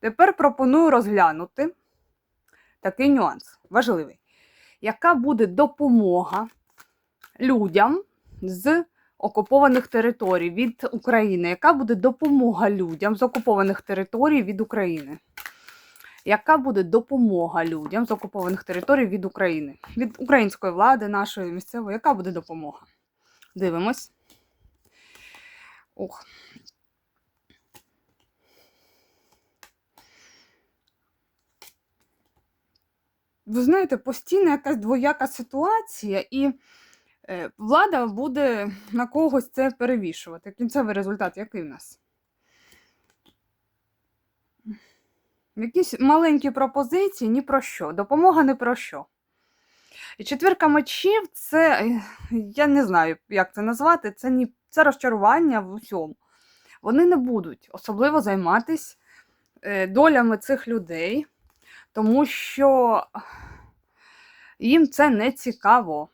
Тепер пропоную розглянути такий нюанс важливий. Яка буде допомога людям з окупованих територій від України? Яка буде допомога людям з окупованих територій від України? Яка буде допомога людям з окупованих територій від України? Від української влади, нашої місцевої, яка буде допомога? Дивимось. Ох. Ви знаєте, постійна якась двояка ситуація, і е, влада буде на когось це перевішувати. Кінцевий результат який в нас? Якісь маленькі пропозиції ні про що. Допомога не про що. І четвірка мечів це, я не знаю, як це назвати, це, ні, це розчарування в усьому. Вони не будуть особливо займатися е, долями цих людей, тому що їм це не цікаво.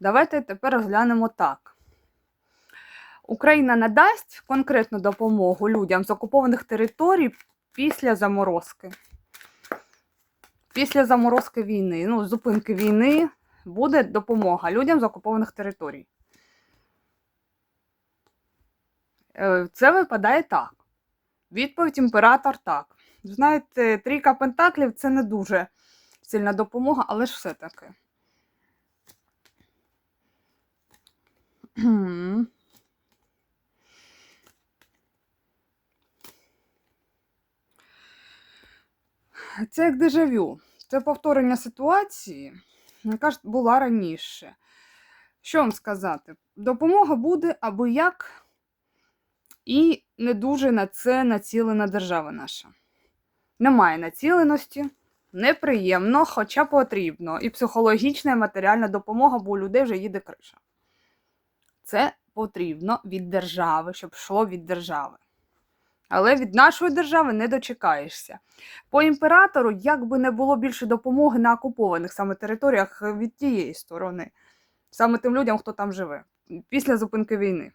Давайте тепер розглянемо так. Україна надасть конкретну допомогу людям з окупованих територій після заморозки. Після заморозки війни, ну, зупинки війни, буде допомога людям з окупованих територій. Е, Це випадає так. Відповідь імператор так. Знаєте, трійка пентаклів це не дуже сильна допомога, але ж все-таки. Це як дежавю. Це повторення ситуації, яка ж була раніше. Що вам сказати? Допомога буде аби як, і не дуже на це націлена держава наша. Немає націленості, неприємно, хоча потрібно. І психологічна, і матеріальна допомога, бо у людей вже їде криша. Це потрібно від держави, щоб йшло від держави. Але від нашої держави не дочекаєшся. По імператору, як би не було більше допомоги на окупованих саме територіях від тієї сторони, саме тим людям, хто там живе, після зупинки війни.